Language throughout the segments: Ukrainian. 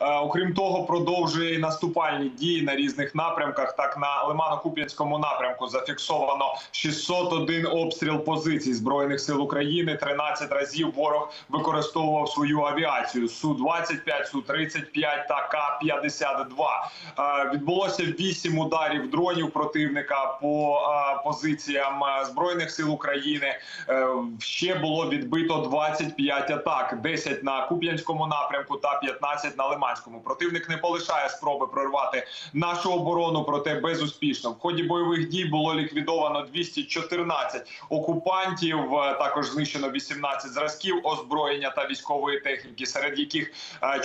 Е, Окрім того, продовжує наступальні дії на різних напрямках. Так на Лимано-Куп'янському напрямку зафіксовано 601 обстріл позицій збройних сил України. 13 разів ворог використовував свою авіацію су 25 су 35 та К 52 Відбулося 8 ударів дронів противника по е, позиціям е, збройних сил України. Е, Ще було відбито 25 атак, 10 на Куп'янському напрямку та 15 на Лиманському. Противник не полишає спроби прорвати нашу оборону, проте безуспішно. В ході бойових дій було ліквідовано 214 окупантів. е, Також знищено 18 зразків озброєння та військової техніки, серед яких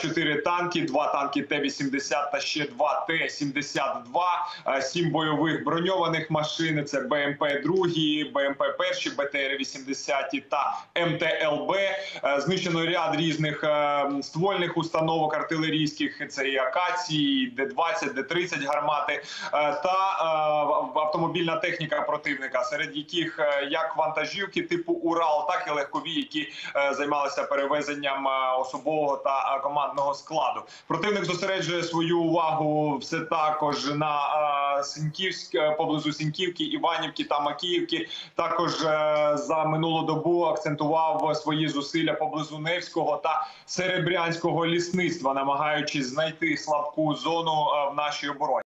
4 танки, 2 танки Т-80 та ще 2 Т-72, 7 бойових броньованих машин. Це БМП 2 БМП 1 БТР-80 та МТЛБ. Е, Знищено ряд різних е, ствольних установок артилерійських. Це і акації, і Д-20, Д-30 гармати е, та е, автомобільна техніка противника, серед яких е, як вантажівки типу Урал, так і легкові, які займалися перевезенням особового та командного складу. Противник зосереджує свою увагу все також на Синьківськ поблизу Синьківки, Іванівки та Макіївки. Також за минулу добу акцентував свої зусилля поблизу Невського та Серебрянського лісництва, намагаючись знайти слабку зону е, в нашій обороні.